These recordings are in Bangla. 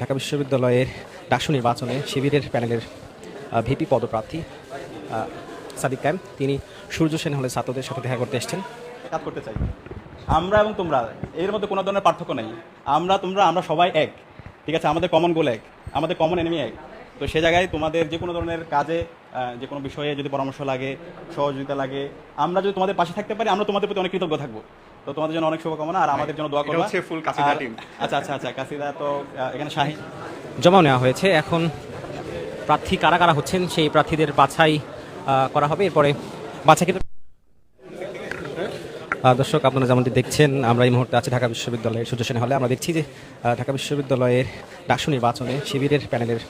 ঢাকা বিশ্ববিদ্যালয়ের ডাকসু নির্বাচনে শিবিরের প্যানেলের ভিপি পদপ্রার্থী সাদিক কায়েম। তিনি সূর্য সেন হলে ছাত্রদের সাথে দেখা করতে এসেছেন। কাজ করতে চাই। আমরা এবং তোমরা এর মধ্যে কোনো ধরনের পার্থক্য নেই। আমরা তোমরা আমরা সবাই এক ঠিক আছে? আমাদের কমন গোল এক আমাদের কমন এনিমি এক। তো সে জায়গায় তোমাদের যে কোনো ধরনের কাজে যে কোনো বিষয়ে যদি পরামর্শ লাগে সহযোগিতা লাগে আমরা যদি তোমাদের পাশে থাকতে পারি আমরা তোমাদের প্রতি অনেক কৃতজ্ঞ থাকব। তো তোমাদের জন্য অনেক শুভকামনা আর আমাদের জন্য দোয়া করবা। হচ্ছে full কাসিদা আচ্ছা আচ্ছা আচ্ছা কাসিদা তো এখানে শাহিন। জমা নেওয়া হয়েছে। এখন প্রার্থী কারা কারা হচ্ছেন সেই প্রার্থীদের বাছাই করা হবে। এরপরে বাছাই দর্শক, আপনারা যেমনটি দেখছেন, আমরা এই মুহূর্তে আছি ঢাকা বিশ্ববিদ্যালয়ের সূর্য সেন হলে। আমরা দেখছি যে ঢাকা বিশ্ববিদ্যালয়ের ডাকসু নির্বাচনে শিবিরের প্যানেলের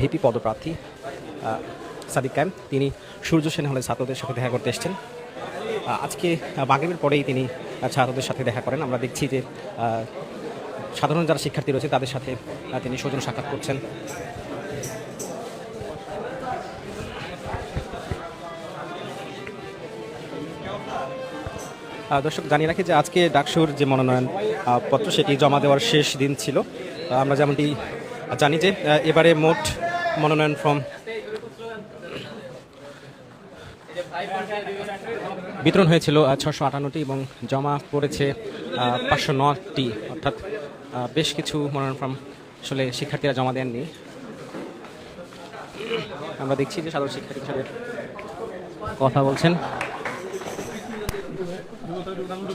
ভিপি পদপ্রার্থী সাদিক কায়েম, তিনি সূর্য সেন হলে ছাত্রদের সাথে দেখা করতে এসেছেন। আজকে বাগের পরেই তিনি ছাত্রদের সাথে দেখা করেন। আমরা দেখছি যে সাধারণ যারা শিক্ষার্থী রয়েছে, তাদের সাথে তিনি সৌজন্য সাক্ষাৎ করছেন। দর্শক, জানিয়ে রাখি যে আজকে ডাকসুর যে মনোনয়ন পত্র সেটি জমা দেওয়ার শেষ দিন ছিল। আমরা যেমনটি জানি যে এবারে মোট মনোনয়ন ফর্ম বিতরণ হয়েছিল ছশো আটান্নটি এবং জমা পড়েছে পাঁচশো নটি। অর্থাৎ বেশ কিছু মনোনয়ন ফর্ম আসলে শিক্ষার্থীরা জমা দেননি। আমরা দেখছি যে সাধারণ শিক্ষার্থীদের কথা বলছেন। আমরা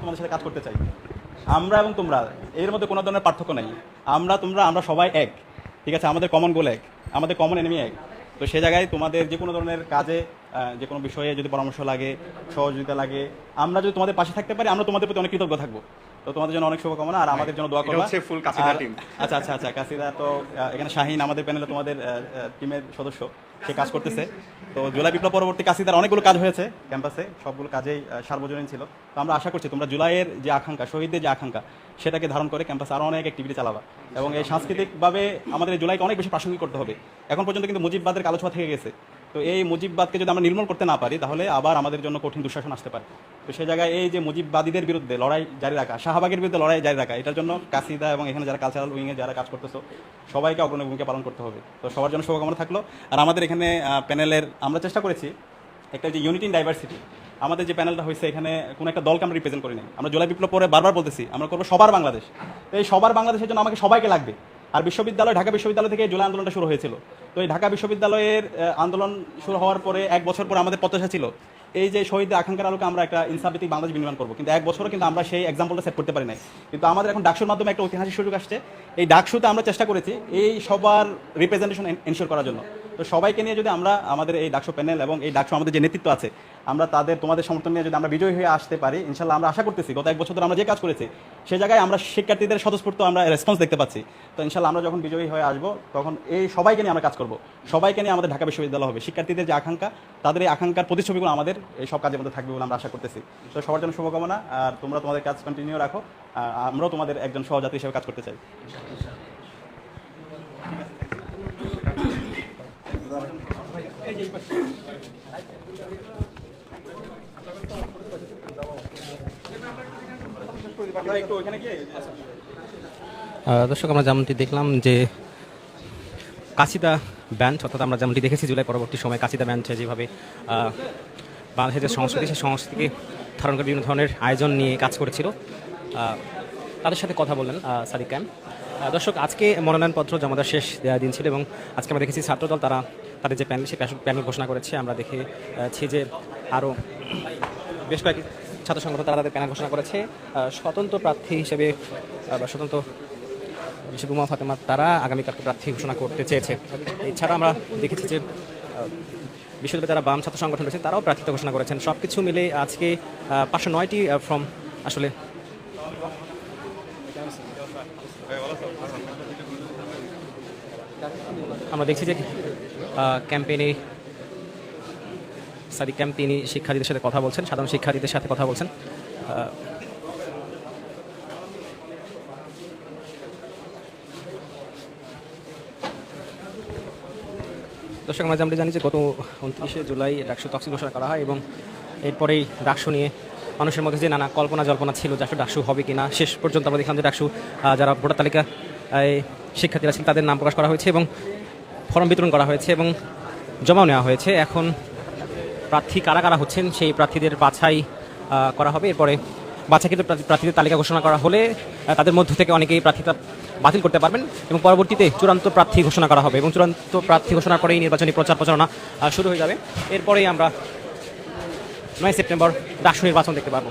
তোমাদের সাথে কাজ করতে চাই। আমরা এবং তোমরা, এর মধ্যে কোনো ধরনের পার্থক্য নেই। আমরা তোমরা আমরা সবাই এক। ঠিক আছে? আমাদের কমন গোল এক। আমাদের কমন এনিমি এক। তো সে জায়গায় তোমাদের যে কোনো ধরনের কাজে যে কোনো বিষয়ে যদি পরামর্শ লাগে সহযোগিতা লাগে আমরা যদি তোমাদের পাশে থাকতে পারি আমরা তোমাদের প্রতি অনেক কৃতজ্ঞ থাকব। তো তোমাদের জন্য অনেক শুভকামনা আর আমাদের জন্য দোয়া করবা। কাসিদা আর- আচ্ছা আচ্ছা আচ্ছা কাসিদা তো এখানে শাহিন আমাদের প্যানেলে তোমাদের টিমের সদস্য। সে কাজ করতেছে। তো জুলাই বিপ্লব পরবর্তী কাসিদার অনেকগুলো কাজ হয়েছে ক্যাম্পাসে সবগুলো কাজেই সার্বজনীন ছিল। তো আমরা আশা করছি তোমরা জুলাইয়ের যে আকাঙ্ক্ষা শহীদদের যে আকাঙ্ক্ষা সেটাকে ধারণ করে ক্যাম্পাস আরও অনেক অ্যাক্টিভিটি চালাবা। এবং এই সাংস্কৃতিকভাবে আমাদের জুলাইকে অনেক বেশি প্রাসঙ্গিক করতে হবে। এখন পর্যন্ত কিন্তু মুজিববাদের কালো ছোঁয়া থেকে গেছে। তো এই মুজিববাদকে যদি আমরা নির্মূল করতে না পারি, তাহলে আবার আমাদের জন্য কঠিন দুঃশাসন আসতে পারে। তো সেই জায়গায় এই যে মুজিববাদীদের বিরুদ্ধে লড়াই জারি রাখা, শাহবাগের বিরুদ্ধে লড়াই জারি রাখা, এটার জন্য কাসিদা এবং এখানে যারা কালচারাল উইংয়ে যারা কাজ করতেছো, সবাইকে অগ্রণী ভূমিকা পালন করতে হবে। তো সবার জন্য শুভকামনা থাকল। আর আমাদের এখানে প্যানেলের আমরা চেষ্টা করেছি একটা যে ইউনিটি ইন ডাইভার্সিটি আমাদের যে প্যানেলটা হয়েছে, এখানে কোনো একটা দলকে আমরা রিপ্রেজেন্ট করি নাই। আমরা জুলাই বিপ্লব পরে বারবার বলতেছি, আমরা করব সবার বাংলাদেশ। তো এই সবার বাংলাদেশের জন্য আমাকে সবাইকে লাগবে। আর বিশ্ববিদ্যালয়, ঢাকা বিশ্ববিদ্যালয় থেকে জুলাই আন্দোলনটা শুরু হয়েছিল। তো এই ঢাকা বিশ্ববিদ্যালয়ের আন্দোলন শুরু হওয়ার পরে এক বছর পর আমাদের প্রত্যাশা ছিল, এই যে শহীদদের আকাঙ্ক্ষার আলোকে আমরা একটা ইনসাফভিত্তিক বাংলাদেশ বিনির্মাণ করব। কিন্তু এক বছরও কিন্তু আমরা সেই এক্সাম্পলটা সেট করতে পারি নাই। কিন্তু আমাদের এখন ডাকসুর মাধ্যমে একটা ঐতিহাসিক সুযোগ আসছে। এই ডাকসুতে আমরা চেষ্টা করেছি এই সবার রিপ্রেজেন্টেশন এনশিওর করার জন্য। তো সবাইকে নিয়ে যদি আমরা আমাদের এই ডাকসু প্যানেল এবং এই ডাকসু আমাদের যে নেতৃত্ব আছে, আমরা তাদের, তোমাদের সমর্থন নিয়ে যদি আমরা বিজয়ী হয়ে আসতে পারি, ইনশাল্লাহ আমরা আশা করতেছি, গত এক বছর ধরে আমরা যে কাজ করেছি, সে জায়গায় আমরা শিক্ষার্থীদের স্বতঃস্ফূর্ত আমরা রেসপন্স দেখতে পাচ্ছি। তো ইনশাল্লাহ আমরা যখন বিজয়ী হয়ে আসব, তখন এই সবাইকে নিয়ে আমরা কাজ করব। সবাইকে নিয়ে আমাদের ঢাকা বিশ্ববিদ্যালয় হবে। শিক্ষার্থীদের যে আকাঙ্ক্ষা, তাদের এই আকাঙ্ক্ষার প্রতিচ্ছবিগুলো আমাদের এই সব কাজের মধ্যে থাকবে বলে আমরা আশা করতেছি। তো সবার জন্য শুভকামনা, আর তোমরা তোমাদের কাজ কন্টিনিউ রাখো আমরাও তোমাদের একজন সহযাত্রী হিসেবে কাজ করতে চাই একটু ওইখানে গিয়ে আহ, দর্শক, আমরা যেমনটি দেখলাম যে কাশিদা ব্যান্ড, অর্থাৎ আমরা যেমনটি দেখেছি জুলাই পরবর্তী সময় কাশিদা ব্যান্ড যেভাবে বাংলাদেশের সংস্কৃতি, সেই সংস্কৃতিকে ধারণ করে বিভিন্ন ধরনের আয়োজন নিয়ে কাজ করেছিল। তাদের সাথে কথা বললেন সাদিক ক্যাম। দর্শক, আজকে মনোনয়নপত্র জমা দেওয়ার শেষ দিন ছিল এবং আজকে আমরা দেখেছি ছাত্রদল, তারা তাদের যে প্যানেল, সেই প্যানেল ঘোষণা করেছে। আমরা দেখেছি যে আরও বেশ কয়েকটি ছাত্র সংগঠন তারা তাদের প্যানেল ঘোষণা করেছে। স্বতন্ত্র প্রার্থী হিসেবে বা স্বতন্ত্র বিশেষ উমা ফাতেমা, তারা আগামীকালকে প্রার্থী ঘোষণা করতে চেয়েছে। এছাড়া আমরা দেখেছি যে বিশ্ববিদ্যালয়ে যারা বাম ছাত্র সংগঠন রয়েছে, তারাও প্রার্থিতা ঘোষণা করেছেন। সব কিছু মিলে আজকে পাঁচশো নয়টি ফর্ম আসলে আমরা দেখছি যে ক্যাম্পেইনে সাদিক ক্যাম্প তিনি শিক্ষার্থীদের সাথে কথা বলছেন, সাধারণ শিক্ষার্থীদের সাথে কথা বলছেন। দর্শক মাঝে আমরা জানি যে গত উনত্রিশে জুলাই ডাকসু তফসিল ঘোষণা করা হয় এবং এরপরেই ডাকসু নিয়ে মানুষের মধ্যে যে নানা কল্পনা জল্পনা ছিল যে ডাকসু হবে কিনা, শেষ পর্যন্ত আমরা দেখলাম যে ডাকসু যারা ভোটার তালিকা শিক্ষার্থীরা ছিল তাদের নাম প্রকাশ করা হয়েছে এবং ফর্ম বিতরণ করা হয়েছে এবং জমাও নেওয়া হয়েছে। এখন প্রার্থী কারা কারা হচ্ছেন সেই প্রার্থীদের বাছাই করা হবে। এরপরে বাছাইকৃত প্রার্থী- প্রার্থীদের তালিকা ঘোষণা করা হলে তাদের মধ্য থেকে অনেকেই প্রার্থীতা বাতিল করতে পারবেন এবং পরবর্তীতে চূড়ান্ত প্রার্থী ঘোষণা করা হবে এবং চূড়ান্ত প্রার্থী ঘোষণার পরেই নির্বাচনী প্রচার প্রচারণা শুরু হয়ে যাবে। এরপরেই আমরা নয় সেপ্টেম্বর ডাকসু নির্বাচন দেখতে পারব।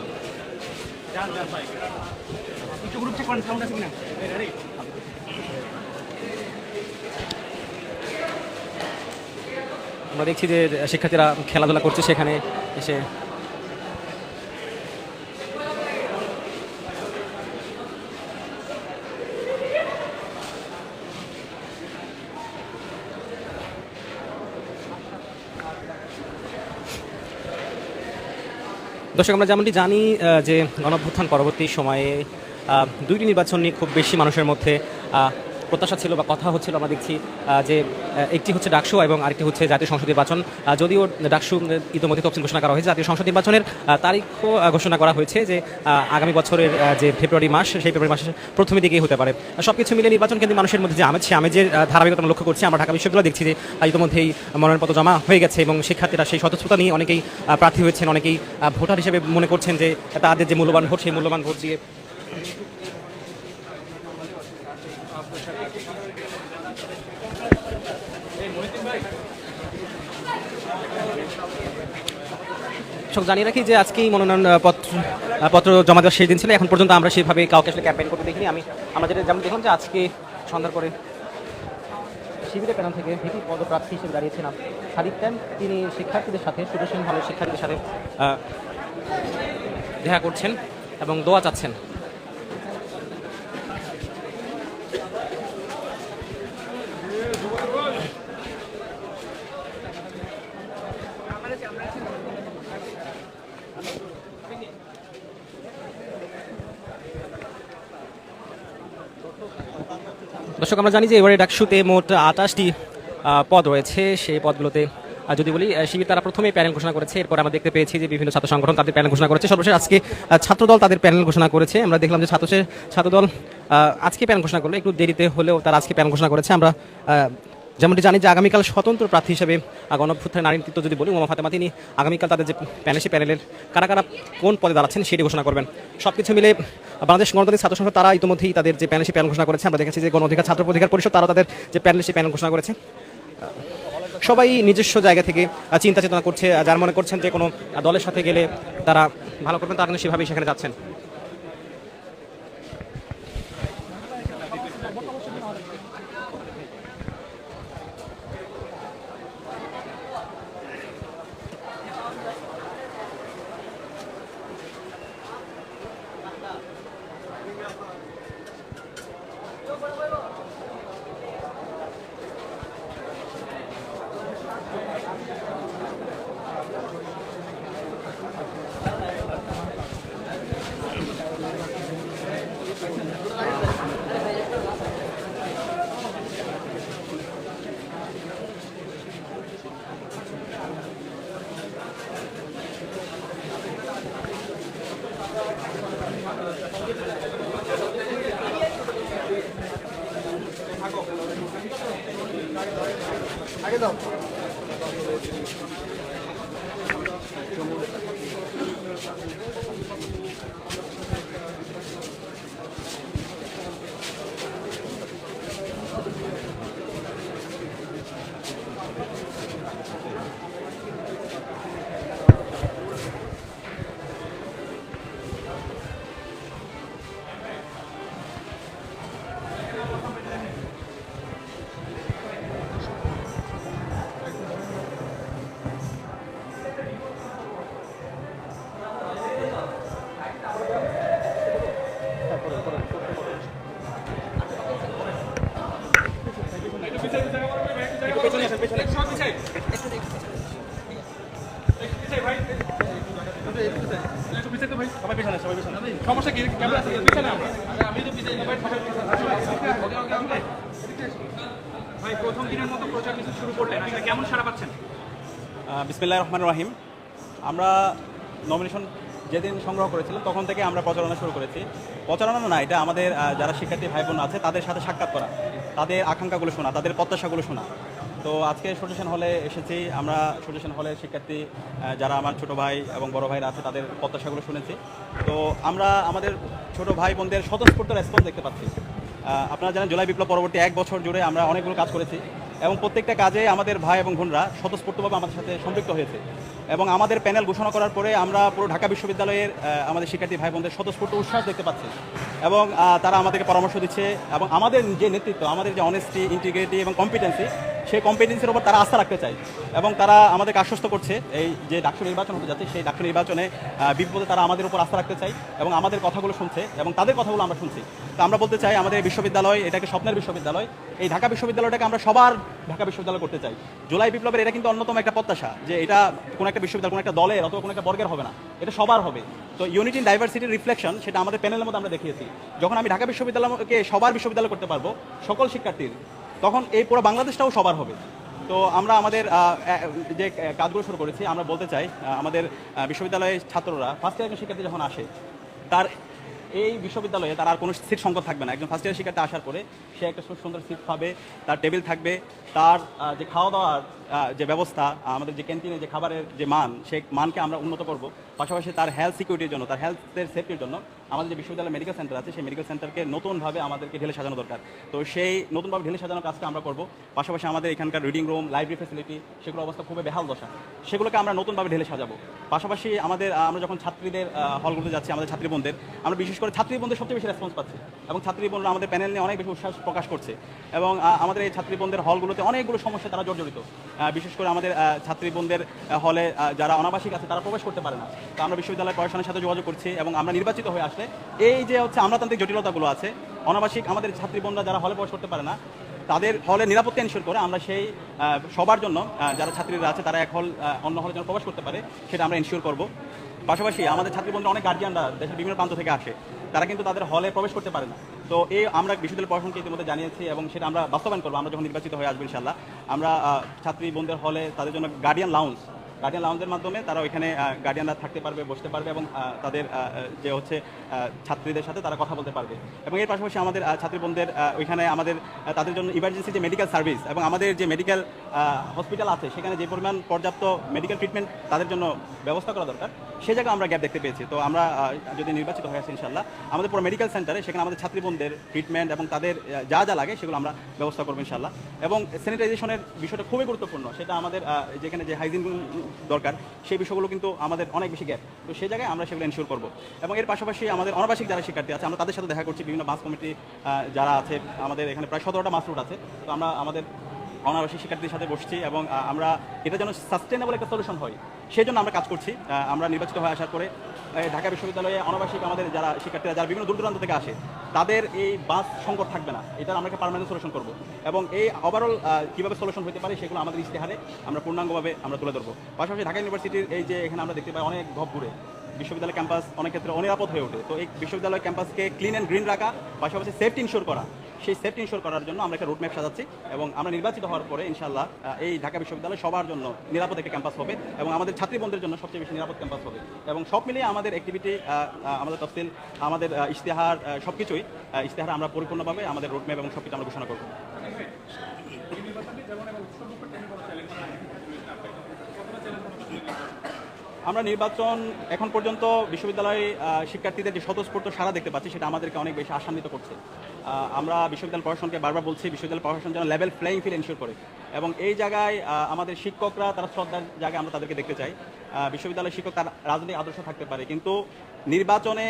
আমরা দেখছি যে শিক্ষার্থীরা খেলাধুলা করছে সেখানে এসে। দর্শক, আমরা যেমনটি জানি যে গণঅভ্যুত্থান পরবর্তী সময়ে দুইটি নির্বাচন নিয়ে খুব বেশি মানুষের মধ্যে প্রত্যাশা ছিল বা কথা হচ্ছিল আমরা দেখছি যে একটি হচ্ছে ডাকসু এবং আরেকটি হচ্ছে জাতীয় সংসদ নির্বাচন। যদিও ডাকসু ইতিমধ্যে তফসিল ঘোষণা করা হয়েছে, জাতীয় সংসদ নির্বাচনের তারিখও ঘোষণা করা হয়েছে যে আগামী বছরের যে ফেব্রুয়ারি মাস, সেই ফেব্রুয়ারি মাসের প্রথমের দিকেই হতে পারে। সব কিছু মিলে নির্বাচন কিন্তু মানুষের মধ্যে যে আমেজ, সে আমেজের ধারাবাহিকতা লক্ষ্য করছি। আমরা ঢাকা বিশ্ববিদ্যালয় দেখছি যে ইতিমধ্যেই মনোনয়নপত্র জমা হয়ে গেছে এবং শিক্ষার্থীরা সেই স্বতঃস্ফূর্তা নিয়ে অনেকেই প্রার্থী হয়েছেন, অনেকেই ভোটার হিসেবে মনে করছেন যে, তাদের যে মূল্যবান ভোট, সেই মূল্যবান ভোট দিয়ে সব জানিয়ে রাখি যে আজকেই মনোনয়ন পত্র পত্র জমা দেওয়ার শেষ দিন ছিল। এখন পর্যন্ত আমরা সেভাবে কাউকে আসলে ক্যাম্পেইন করতে দেখিনি। আমি, আমরা যেটা যেমন দেখলাম যে আজকে সন্ধ্যার পরে শিবিরের প্যানেল থেকে ভিপি পদপ্রার্থী হিসেবে দাঁড়িয়েছিলাম সাদিক ক্যাম্প তিনি শিক্ষার্থীদের সাথে, সুদর্শন ভালো শিক্ষার্থীদের সাথে দেখা করছেন এবং দোয়া চাচ্ছেন। দর্শক, আমরা জানি যে এবারে ডাকসুতে মোট আঠাশটি পদ রয়েছে। সেই পদগুলোতে যদি বলি শিবির তারা প্রথমে প্যানেল ঘোষণা করেছে। এরপর আমরা দেখতে পেয়েছি যে বিভিন্ন ছাত্র সংগঠন তাদের প্যানেল ঘোষণা করেছে। সর্বশেষ আজকে ছাত্রদল তাদের প্যানেল ঘোষণা করেছে। আমরা দেখলাম যে ছাত্র ছাত্রদল আজকে প্যানেল ঘোষণা করল। একটু দেরিতে হলেও তারা আজকে প্যানেল ঘোষণা করেছে। আমরা যেমনটি জানি যে আগামীকাল স্বতন্ত্র প্রার্থী হিসেবে গণভ্যুত্থানের নারী নেতৃত্ব যদি বলি উমা ফাতেমা, তিনি আগামীকাল তাদের যে প্যানেল প্যানেলের কারা কারা কোন পদে দাঁড়াচ্ছেন সেটি ঘোষণা করবেন। সব কিছু মিলে বাংলাদেশ গণতান্ত্রিক ছাত্র সংসদ, তারা ইতিমধ্যেই তাদের যে প্যানেল প্যানেল ঘোষণা করেছে, আমরা দেখেছি যে গণ অধিকার, ছাত্র অধিকার পরিষদ তারা তাদের যে প্যানেল সেই প্যানেল ঘোষণা করেছে। সবাই নিজস্ব জায়গা থেকে চিন্তা চেতনা করছে যার মনে করছেন যে কোনো দলের সাথে গেলে তারা ভালো করবেন, তারা সেভাবেই সেখানে যাচ্ছেন। সমস্যা কি ক্যামেরা পিছনে আমরা আমি তো পিছনে ভাই প্রথম দিনের মতো প্রচার কিছু শুরু করলেন আসলে কেমন সারা পাচ্ছেন? বিসমিল্লাহ রহমান রহিম। আমরা নমিনেশন যেদিন সংগ্রহ করেছিলাম তখন থেকে আমরা প্রচারণা শুরু করেছি। প্রচারণা না এটা আমাদের যারা শিক্ষার্থী ভাই বোন আছে তাদের সাথে সাক্ষাৎ করা তাদের আকাঙ্ক্ষাগুলো শোনা তাদের প্রত্যাশাগুলো শোনা। তো আজকে সজেশন হলে এসেছি। আমরা সজেশন হলে শিক্ষার্থী যারা আমার ছোট ভাই এবং বড় ভাইরা আছে, তাদের প্রত্যাশাগুলো শুনেছি। তো আমরা আমাদের ছোট ভাই বোনদের স্বতঃস্ফূর্ত রেসপন্স দেখতে পাচ্ছি। আপনারা জানেন, জুলাই বিপ্লব পরবর্তী এক বছর জুড়ে আমরা অনেকগুলো কাজ করেছি এবং প্রত্যেকটা কাজে আমাদের ভাই এবং বোনরা স্বতঃস্ফূর্তভাবে আমাদের সাথে সম্পৃক্ত হয়েছে। এবং আমাদের প্যানেল ঘোষণা করার পরে আমরা পুরো ঢাকা বিশ্ববিদ্যালয়ের আমাদের শিক্ষার্থী ভাই বোনদের স্বতঃস্ফূর্ত উচ্ছ্বাস দেখতে পাচ্ছি। এবং তারা আমাদেরকে পরামর্শ দিচ্ছে এবং আমাদের যে নেতৃত্ব, আমাদের যে অনেস্টি ইন্টিগ্রিটি এবং কম্পিটেন্সি সেই কম্পিটেন্সির উপর তারা আস্থা রাখতে চায়। এবং তারা আমাদেরকে আশ্বস্ত করছে এই যে ডাক্তার নির্বাচন হতে যাচ্ছে, সেই ডাক্তার নির্বাচনে বিপদে তারা আমাদের উপর আস্থা রাখতে চায় এবং আমাদের কথাগুলো শুনছে এবং তাদের কথাগুলো আমরা শুনছি। তো আমরা বলতে চাই, আমাদের বিশ্ববিদ্যালয় এটাকে স্বপ্নের বিশ্ববিদ্যালয়। এই ঢাকা বিশ্ববিদ্যালয়টাকে আমরা সবার ঢাকা বিশ্ববিদ্যালয় করতে চাই। জুলাই বিপ্লবের এটা কিন্তু অন্যতম একটা প্রত্যাশা যে এটা কোনো একটা বিশ্ববিদ্যালয়, কোনো একটা দলের অথবা কোনো একটা বর্গের হবে না। এটা সবার হবে। তো ইউনিটি ইন ডাইভার্সিটির রিফ্লেকশন সেটা আমাদের প্যানেলের মধ্যে আমরা দেখিয়েছি। যখন আমি ঢাকা বিশ্ববিদ্যালয়কে সবার বিশ্ববিদ্যালয় করতে পারব, সকল শিক্ষার্থীর তখন এই পুরো বাংলাদেশটাও সবার হবে। তো আমরা আমাদের যে কাজগুলো শুরু করেছি, আমরা বলতে চাই আমাদের বিশ্ববিদ্যালয়ের ছাত্ররা ফার্স্ট ইয়ারের শিক্ষার্থী যখন আসে, তার এই বিশ্ববিদ্যালয়ে তার আর কোনো সিট সংকট থাকবে না। একজন ফার্স্ট ইয়ার শিক্ষার্থী আসার পরে সে একটা সুন্দর সিট পাবে, তার টেবিল থাকবে, তার যে খাওয়া দাওয়ার যে ব্যবস্থা আমাদের যে ক্যান্টিনে যে খাবারের যে মান সেই মানকে আমরা উন্নত করব। পাশাপাশি তার হেলথ সিকিউরিটির জন্য, তার হেলথের সেফটির জন্য আমাদের যে বিশ্ববিদ্যালয় মেডিকেল সেন্টার আছে, সেই মেডিকেল সেন্টারকে নতুনভাবে আমাদেরকে ঢেলে সাজানো দরকার। তো সেই নতুনভাবে ঢেলে সাজানোর কাজটা আমরা করব। পাশাপাশি আমাদের এখানকার রিডিং রুম লাইব্রেরি ফেসিলিটি সেগুলো অবস্থা খুবই বেহাল দশা। সেগুলোকে আমরা নতুনভাবে ঢেলে সাজাবো। পাশাপাশি আমাদের আমরা যখন ছাত্রীদের হলগুলোতে যাচ্ছি, আমাদের ছাত্রী বোনদের আমরা বিশেষ করে ছাত্রী বোনদের সবচেয়ে বেশি রেসপন্স পাচ্ছি। এবং ছাত্রী বোনরা আমাদের প্যানেল নিয়ে অনেক বেশি উৎসাহ প্রকাশ করছে। এবং আমাদের এই ছাত্রী বোনদের হলগুলোতে অনেকগুলো সমস্যা তারা জর্জরিত। বিশেষ করে আমাদের আহ, ছাত্রী বোনদের হলে যারা অনাবাসিক আছে তারা প্রবেশ করতে পারে না। তো আমরা বিশ্ববিদ্যালয় প্রশাসনের সাথে যোগাযোগ করছি এবং আমরা নির্বাচিত হয়ে আসলে এই যে হচ্ছে আমলাতান্ত্রিক জটিলতাগুলো আছে অনাবাসিক আমাদের ছাত্রী বোনরা যারা হলে প্রবেশ করতে পারে না তাদের হলে নিরাপত্তা এনশিওর করে আমরা সেই সবার জন্য যারা ছাত্রীরা আছে তারা এক হল অন্য হলে যেন প্রবেশ করতে পারে সেটা আমরা এনশিওর করব। পাশাপাশি আমাদের ছাত্রী বন্ধুরা অনেক গার্জিয়ানরা দেশের বিভিন্ন প্রান্ত থেকে আসে তারা কিন্তু তাদের হলে প্রবেশ করতে পারে না। তো এই আমরা বিশ্ববিদ্যালয় প্রশাসনকে ইতিমধ্যে জানিয়েছি এবং সেটা আমরা বাস্তবায়ন করব, আমরা যখন নির্বাচিত হয়ে আসব ইনশাল্লাহ আমরা ছাত্রী বোনদের হলে তাদের জন্য গার্ডিয়ান লাউন্স গার্ডিয়ান লাউঞ্জের মাধ্যমে তারা ওইখানে গার্ডিয়ানরা থাকতে পারবে, বসতে পারবে এবং তাদের যে হচ্ছে ছাত্রীদের সাথে তারা কথা বলতে পারবে। এবং এর পাশাপাশি আমাদের ছাত্রী বোনদের ওইখানে আমাদের তাদের জন্য ইমার্জেন্সি যে মেডিকেল সার্ভিস এবং আমাদের যে মেডিকেল হসপিটাল আছে, সেখানে যে পরিমাণ পর্যাপ্ত মেডিকেল ট্রিটমেন্ট তাদের জন্য ব্যবস্থা করা দরকার। সে জায়গায় আমরা গ্যাপ দেখতে পেয়েছি। তো আমরা যদি নির্বাচিত হয়ে আসি ইনশাল্লাহ আমাদের পুরো মেডিকেল সেন্টারে সেখানে আমাদের ছাত্রী বোনদের ট্রিটমেন্ট এবং তাদের যা যা লাগে সেগুলো আমরা ব্যবস্থা করব ইনশাল্লাহ এবং স্যানিটাইজেশনের বিষয়টা খুবই গুরুত্বপূর্ণ। সেটা আমাদের যেখানে যে হাইজিন দরকার, সেই বিষয়গুলো কিন্তু আমাদের অনেক বেশি গ্যাপ তো সেই জায়গায় আমরা সেগুলো এনশিওর করব। এবং এর পাশাপাশি আমাদের অনাবাসিক যারা শিক্ষার্থী আছে, আমরা তাদের সাথে দেখা করছি। বিভিন্ন বাস কমিটি যারা আছে, আমাদের এখানে প্রায় সতেরোটা মাস রুট আছে। তো আমরা আমাদের অনাবাসিক শিক্ষার্থীদের সাথে বসছি এবং আমরা, এটা যেন সাস্টেনেবল একটা সলিউশন হয় সেই জন্য আমরা কাজ করছি। আমরা নির্বাচিত হয়ে আসার পরে ঢাকা বিশ্ববিদ্যালয়ে অনাবাসিক আমাদের যারা শিক্ষার্থীরা, যারা বিভিন্ন দূর দূরান্ত থেকে আসে, তাদের এই বাস সংকট থাকবে না। এটার আমরা একটা পার্মানেন্ট সলিউশন করব। এবং এই ওভারঅল কীভাবে সলিউশন হতে পারে, সেগুলো আমাদের ইশতেহারে আমরা পূর্ণাঙ্গভাবে আমরা তুলে ধরবো। পাশাপাশি ঢাকা ইউনিভার্সিটির এই যে এখানে আমরা দেখতে পাই অনেক ঘপ ঘুরে, বিশ্ববিদ্যালয় ক্যাম্পাস অনেক ক্ষেত্রে অনিরাপদ হয়ে ওঠে। তো এই বিশ্ববিদ্যালয় ক্যাম্পাসকে ক্লিন অ্যান্ড গ্রিন রাখা, পাশাপাশি সেফটি ইনশোর করা সেই সেফটি ইনশোর করার জন্য আমরা একটা রুটম্যাপ সাজাচ্ছি এবং আমরা নির্বাচিত হওয়ার পরে ইনশাল্লাহ এই ঢাকা বিশ্ববিদ্যালয় সবার জন্য নিরাপদ একটি ক্যাম্পাস হবে এবং আমাদের ছাত্রী বোনদের জন্য সবচেয়ে বেশি নিরাপদ ক্যাম্পাস হবে। এবং সব মিলিয়ে আমাদের অ্যাক্টিভিটি আমাদের তফসিল, আমাদের ইশতেহার সব কিছুই ইশতেহার আমরা পরিপূর্ণভাবে আমাদের রুটম্যাপ এবং সব কিছু আমরা ঘোষণা করব। আমরা নির্বাচন এখন পর্যন্ত বিশ্ববিদ্যালয়ে শিক্ষার্থীদের যে স্বতঃস্ফূর্ত সারা দেখতে পাচ্ছি, সেটা আমাদেরকে অনেক বেশি আশান্বিত করছে। আমরা বিশ্ববিদ্যালয় প্রশাসনকে বারবার বলছি, বিশ্ববিদ্যালয় প্রশাসন যেন লেভেল প্লেইং ফিল এনশিওর করে। এবং এই জায়গায় আমাদের শিক্ষকরা, তারা শ্রদ্ধার জায়গায় আমরা তাদেরকে দেখতে চাই। বিশ্ববিদ্যালয়ের শিক্ষক তার রাজনৈতিক আদর্শ থাকতে পারে। কিন্তু নির্বাচনে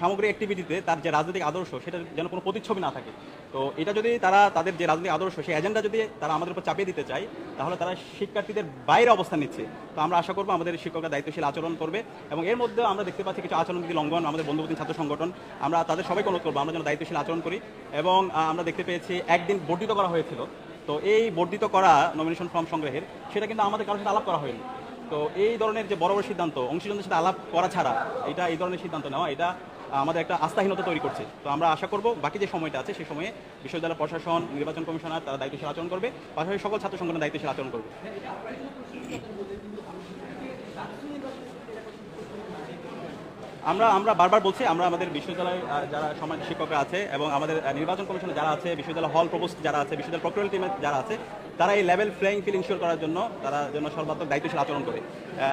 সামগ্রিক অ্যাক্টিভিটিতে তার যে রাজনৈতিক আদর্শ সেটা যেন কোনো প্রতিচ্ছবি না থাকে। তো এটা যদি তারা তাদের যে রাজনৈতিক আদর্শ, সেই এজেন্ডা যদি তারা আমাদের উপর চাপিয়ে দিতে চায়, তাহলে তারা শিক্ষার্থীদের বাইরে অবস্থান নিচ্ছে। তো আমরা আশা করব আমাদের শিক্ষকরা দায়িত্বশীল আচরণ করবে এবং এর মধ্যে আমরা দেখতে পাচ্ছি কিছু আচরণবিধি লঙ্ঘন, আমাদের বন্ধুবতী ছাত্র সংগঠন। আমরা তাদের সবাইকে অনুরোধ করব আমরা যেন দায়িত্বশীল আচরণ করি এবং আমরা দেখতে পেয়েছি একদিন বর্ধিত করা হয়েছিল। তো এই বর্ধিত করা নমিনেশন ফর্ম সংগ্রহের, সেটা কিন্তু আমাদের কারোর সাথে আলাপ করা হয়নি। তো এই ধরনের যে বড় বড় সিদ্ধান্ত, অংশীজনদের সাথে আলাপ করা ছাড়া, এটা এই ধরনের সিদ্ধান্ত নেওয়া, এটা আমাদের একটা আস্থাহীনতা তৈরি করছে। তো আমরা আশা করব বাকি যে সময়টা আছে সেই সময়ে বিশ্ববিদ্যালয় প্রশাসন, নির্বাচন কমিশনার তারা দায়িত্বশীল আচরণ করবে। পাশাপাশি সকল ছাত্র সংগঠন দায়িত্বশীল আচরণ করবে। আমরা আমরা বারবার বলছি, আমরা আমাদের বিশ্ববিদ্যালয়ে যারা সমাজ শিক্ষকরা আছে এবং আমাদের নির্বাচন কমিশনে যারা আছে, বিশ্ববিদ্যালয় হল প্রপোস্ট যারা আছে, বিশ্ববিদ্যালয় প্রক্রিয়াল টিমে যারা আছে, তারা এই লেভেল প্লেইং ফিল ইনশিওর করার জন্য, তারা যেন সর্বাত্মক দায়িত্বশীল আচরণ করে।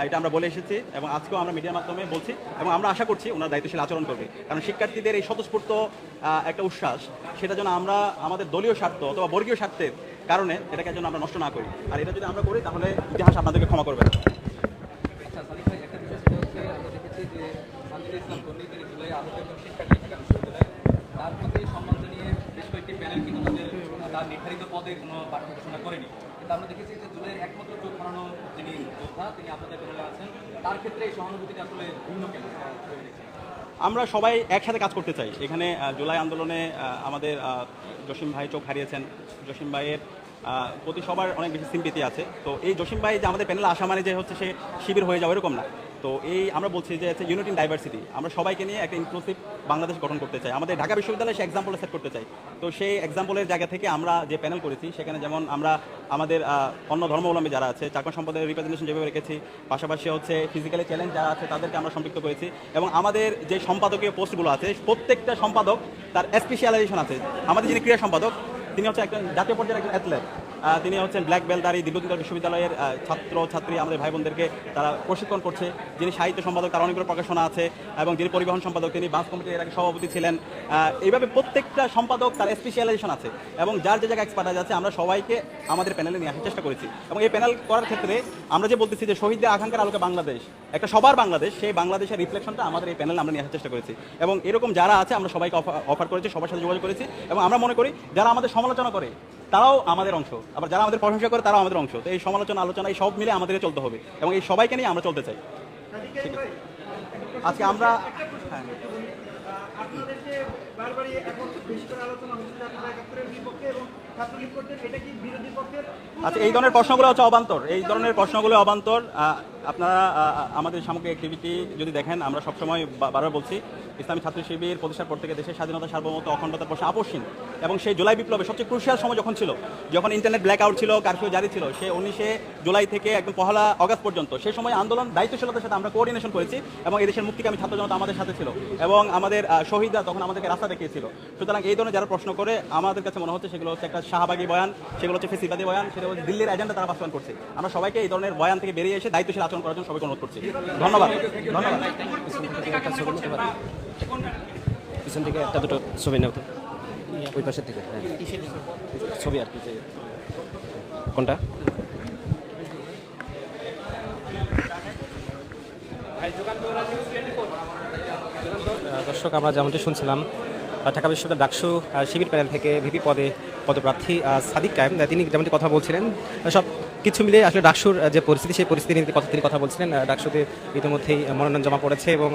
এটা আমরা বলে এসেছি এবং আজকেও আমরা মিডিয়ার মাধ্যমে বলছি এবং আমরা আশা করছি ওনারা দায়িত্বশীল আচরণ করবে। কারণ শিক্ষার্থীদের এই স্বতঃস্ফূর্ত একটা উচ্ছ্বাস, সেটা যেন আমরা আমাদের দলীয় স্বার্থ অথবা বর্গীয় স্বার্থের কারণে এটাকে যেন আমরা নষ্ট না করি। আর এটা যদি আমরা করি, তাহলে ইতিহাস আপনাদেরকে ক্ষমা করবে আচ্ছা বেশ কয়েকটি নির্ধারিত পদে কোনো করেনি। আমরা একমাত্র আছেন। তার ক্ষেত্রে সহানুভূতিটা আসলে আমরা সবাই একসাথে কাজ করতে চাই। এখানে জুলাই আন্দোলনে আমাদের জসিম ভাই চোখ হারিয়েছেন। জসিম ভাইয়ের প্রতি সবার অনেক বেশি সিম্পিতি আছে। তো এই জসিম ভাই যে আমাদের প্যানেলে আসা মানে যে হচ্ছে সে শিবির হয়ে যাওয়া এরকম না। তো এই আমরা বলছি যে হচ্ছে ইউনিট ইন ডাইভার্সিটি আমরা সবাইকে নিয়ে একটা ইনক্লুসিভ বাংলাদেশ গঠন করতে চাই। আমাদের ঢাকা বিশ্ববিদ্যালয়ে সে এক্সাম্পল সেট করতে চাই। তো সেই এক্সাম্পলের জায়গা থেকে আমরা যে প্যানেল করেছি, সেখানে যেমন আমরা আমাদের অন্য ধর্মাবলম্বী যারা আছে, চাকমা সম্পদের রিপ্রেজেন্টেশন যেভাবে রেখেছি, পাশাপাশি হচ্ছে ফিজিক্যালি চ্যালেঞ্জ যারা আছে, তাদেরকে আমরা সম্পৃক্ত করেছি। এবং আমাদের যে সম্পাদকীয় পোস্টগুলো আছে, প্রত্যেকটা সম্পাদক তার স্পেশালাইজেশন আছে। আমাদের যিনি ক্রীড়া সম্পাদক তিনি হচ্ছে একজন জাতীয় পর্যায়ের একজন অ্যাথলেট তিনি হচ্ছেন ব্ল্যাক বেলদারি দীর্ঘদিন বিশ্ববিদ্যালয়ের ছাত্র, ছাত্রী আমাদের ভাই বোনদেরকে তারা প্রশিক্ষণ করছে। যিনি সাহিত্য সম্পাদক, তার অনেকগুলো প্রকাশনা আছে এবং যিনি পরিবহন সম্পাদক, তিনি বাস কমিটির আগে সভাপতি ছিলেন। এইভাবে প্রত্যেকটা সম্পাদক তার স্পেশালাইজেশন আছে এবং যার যে জায়গায় এক্সপার্টাইজ আছে আমরা সবাইকে আমাদের প্যানেলে নিয়ে আসার চেষ্টা করেছি। এবং এই প্যানেল করার ক্ষেত্রে আমরা যে বলতেছি যে শহীদদের আকাঙ্ক্ষার আলোকে বাংলাদেশ, একটা সবার বাংলাদেশ, সেই বাংলাদেশের রিফ্লেকশনটা আমাদের এই প্যানেলে আমরা নিয়ে আসার চেষ্টা করেছি। এবং এরকম যারা আছে আমরা সবাইকে অফার করেছি, সবার সাথে যোগাযোগ করেছি। এবং আমরা মনে করি যারা আমাদের সমালোচনা করে তারাও আমাদের অংশ। আবার যারা আমাদের প্রশংসা করে তারাও আমাদের অংশ। তো এই সমালোচনা আলোচনা এই সব মিলে আমাদেরকে চলতে হবে এবং এই সবাইকে নিয়ে আমরা চলতে চাই। ঠিক আছে। আজকে আমরা হ্যাঁ। আচ্ছা এই ধরনের প্রশ্নগুলো হচ্ছে অবান্তর। এই ধরনের প্রশ্নগুলো অবান্তর। আপনারা আমাদের সামগ্রিক অ্যাক্টিভিটি যদি দেখেন, আমরা সবসময় বারবার বলছি, ইসলামী ছাত্র শিবির প্রতিষ্ঠার পর থেকে দেশের স্বাধীনতা, সার্বভৌমত্ব, অখণ্ডতার প্রশ্নে আপসহীন এবং সেই জুলাই বিপ্লবে সবচেয়ে ক্রুশিয়াল সময় যখন ছিল, যখন ইন্টারনেট ব্ল্যাক আউট ছিল কারফিউ জারি ছিল, সে উনিশে জুলাই থেকে একদম পহলা অগাস্ট পর্যন্ত সেই সময় আন্দোলন দায়িত্বশীলতার সাথে আমরা কোঅর্ডিনেশন করেছি এবং এই দেশের মুক্তিকামী ছাত্র জনতা আমাদের সাথে ছিল এবং আমাদের শহীদরা তখন আমাদেরকে রাস্তা দেখিয়েছিল। সুতরাং এই ধরনের যারা প্রশ্ন করে, আমাদের কাছে মনে হচ্ছে সেগুলো হচ্ছে একটা শাহবাগী বয়ান, সেগুলো হচ্ছে ফেসিবাদী বয়ান হচ্ছে দিল্লির এজেন্ডা তারা বাস্তবায়ন করছে। আমরা সবাইকে এই ধরনের বয়ান থেকে বেরিয়ে এসে দায়িত্বশীল আচরণ করার জন্য সবাইকে অনুরোধ করছি। ধন্যবাদ। ধন্যবাদ। পিছন থেকে একটা দুটো ছবি তো। ওই পাশের থেকে হ্যাঁ। ছবি আর কি কোনটা? দর্শক, আমরা যেমনটি শুনছিলাম ঢাকা বিশ্ববিদ্যালয় ডাকসু শিবির প্যানেল থেকে ভিপি পদে পদপ্রার্থী সাদিক কায়েম। তিনি যেমনটি কথা বলছিলেন সব কিছু মিলে আসলে ডাকসুর যে পরিস্থিতি, সেই পরিস্থিতি নিয়ে কথা তিনি কথা বলছিলেন। ডাকসুতে ইতিমধ্যেই মনোনয়ন জমা পড়েছে এবং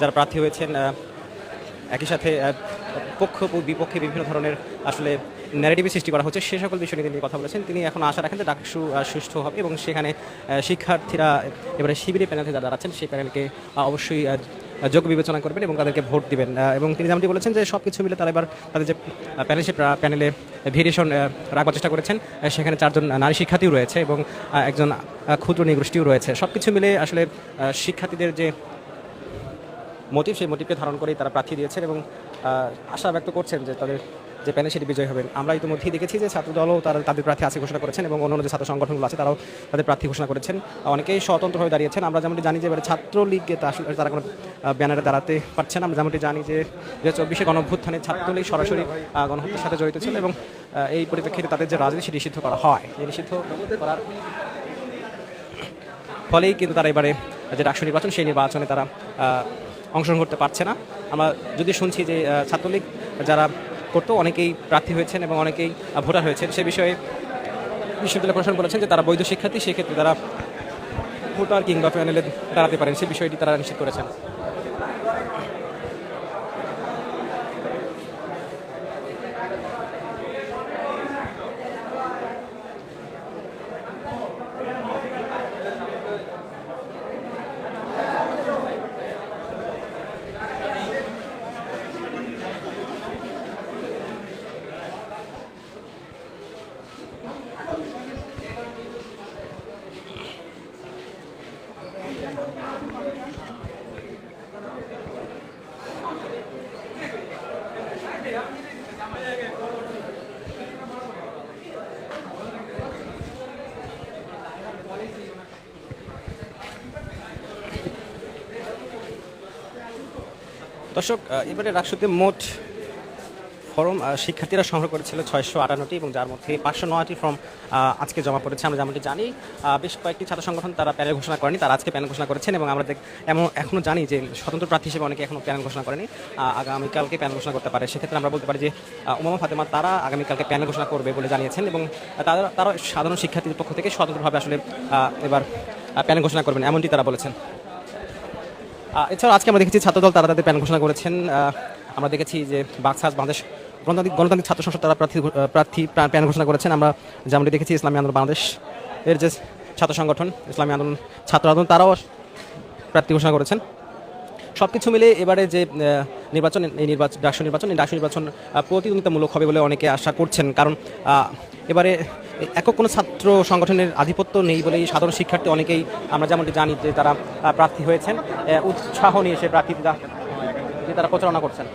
যারা প্রার্থী হয়েছেন একই সাথে পক্ষ বিপক্ষে বিভিন্ন ধরনের আসলে ন্যারেটিভ সৃষ্টি করা হচ্ছে। সে সকল বিষয় নিয়ে তিনি কথা বলেছেন। তিনি এখন আশা রাখেন যে ডাকসু সুষ্ঠু হবে এবং সেখানে শিক্ষার্থীরা এবারে শিবিরের প্যানেল যারা দাঁড়াচ্ছেন সেই প্যানেলকে অবশ্যই যোগ্য বিবেচনা করবেন এবং তাদেরকে ভোট দিবেন। এবং তিনি যেমনটি বলেছেন যে সব কিছু মিলে তারা এবার তাদের যে প্যানেল সে প্যানেলে ভেরিয়েশন রাখবার চেষ্টা করেছেন। সেখানে চারজন নারী শিক্ষার্থীও রয়েছে এবং একজন ক্ষুদ্র নিগোষ্ঠীও রয়েছে। সব কিছু মিলে আসলে শিক্ষার্থীদের যে মোটিভ সেই মোটিভকে ধারণ করেই তারা প্রার্থী দিয়েছেন এবং আশা ব্যক্ত করছেন যে তাদের যে প্যানেল সেটি বিজয় হবেন। আমরা ইতিমধ্যেই দেখেছি যে ছাত্রদলও তারা তাদের প্রার্থী আছে ঘোষণা করেছেন এবং অন্যান্য যে ছাত্র সংগঠনগুলো আছে, তারাও তাদের প্রার্থী ঘোষণা করেছেন। অনেকেই স্বতন্ত্র হয়ে দাঁড়িয়েছেন। আমরা যেমনটি জানি যে এবারে ছাত্রলীগে আসলে তারা কোনো ব্যানারে দাঁড়াতে পারছেন। আমরা যেমনটি জানি যে দু হাজার চব্বিশে গণঅভ্যুত্থানে ছাত্রলীগ সরাসরি গণহত্যার সাথে জড়িত ছিল এবং এই পরিপ্রেক্ষিতে তাদের যে রাজনীতি সেটি নিষিদ্ধ করা হয়। নিষিদ্ধ করার ফলেই কিন্তু তারা এবারে যে ডাকসু নির্বাচন, সেই নির্বাচনে তারা অংশগ্রহণ করতে পারছে না। আমরা যদি শুনছি যে ছাত্রলীগ যারা করতো অনেকেই প্রার্থী হয়েছেন এবং অনেকেই ভোটার হয়েছেন। সে বিষয়ে বিশ্ববিদ্যালয় প্রশাসন বলেছেন যে তারা বৈধ শিক্ষার্থী, সেক্ষেত্রে তারা ভোটার কিংবা প্যানেলে দাঁড়াতে পারেন। সে বিষয়টি তারা নিশ্চিত করেছেন। দর্শক এবারে রাষ্ট্রতে মোট ফর্ম শিক্ষার্থীরা সংগ্রহ করেছিল ছয়শো আটান্নটি এবং যার মধ্যে পাঁচশো নয়টি ফর্ম আজকে জমা পড়েছে। আমরা যেমনটি জানি বেশ কয়েকটি ছাত্র সংগঠন তারা প্যানেল ঘোষণা করেনি, তারা আজকে প্যানেল ঘোষণা করেছেন এবং আমরা এমন এখনও জানি যে স্বতন্ত্র প্রার্থী হিসেবে অনেকে এখনও প্যানেল ঘোষণা করেনি। আগামীকালকে প্যানেল ঘোষণা করতে পারে। সেক্ষেত্রে আমরা বলতে পারি যে উমামা ফাতেমা তারা আগামীকালকে প্যানেল ঘোষণা করবে বলে জানিয়েছেন এবং তারা তারা সাধারণ শিক্ষার্থীদের পক্ষ থেকে স্বতন্ত্রভাবে আসলে এবার প্যানেল ঘোষণা করবেন, এমনটি তারা বলেছেন। আহ, এছাড়াও আজকে আমরা দেখেছি ছাত্রদল তারা তাদের প্যান ঘোষণা করেছেন। আমরা দেখেছি যে বাক্সাস বাংলাদেশ গণতান্ত্রিক গণতান্ত্রিক ছাত্র সংসদ তারা প্রার্থী প্রার্থী প্যান ঘোষণা করেছেন। আমরা যেমনটি দেখেছি ইসলামী আন্দোলন বাংলাদেশ এর যে ছাত্র সংগঠন ইসলামী আন্দোলন ছাত্র আন্দোলন তারাও প্রার্থী ঘোষণা করেছেন। সব কিছু মিলে এবারে যে নির্বাচন, এই নির্বাচন ডাকসু নির্বাচন, এই ডাকসু নির্বাচন প্রতিদ্বন্দ্বিতামূলক হবে বলে অনেকে আশা করছেন। কারণ এবারে একক কোনো ছাত্র সংগঠনের আধিপত্য নেই বলেই সাধারণ শিক্ষার্থী অনেকেই আমরা যেমনটি জানি যে তারা প্রার্থী হয়েছেন। উৎসাহ নিয়ে সে প্রার্থীরা যে তারা প্রচারণা করছেন।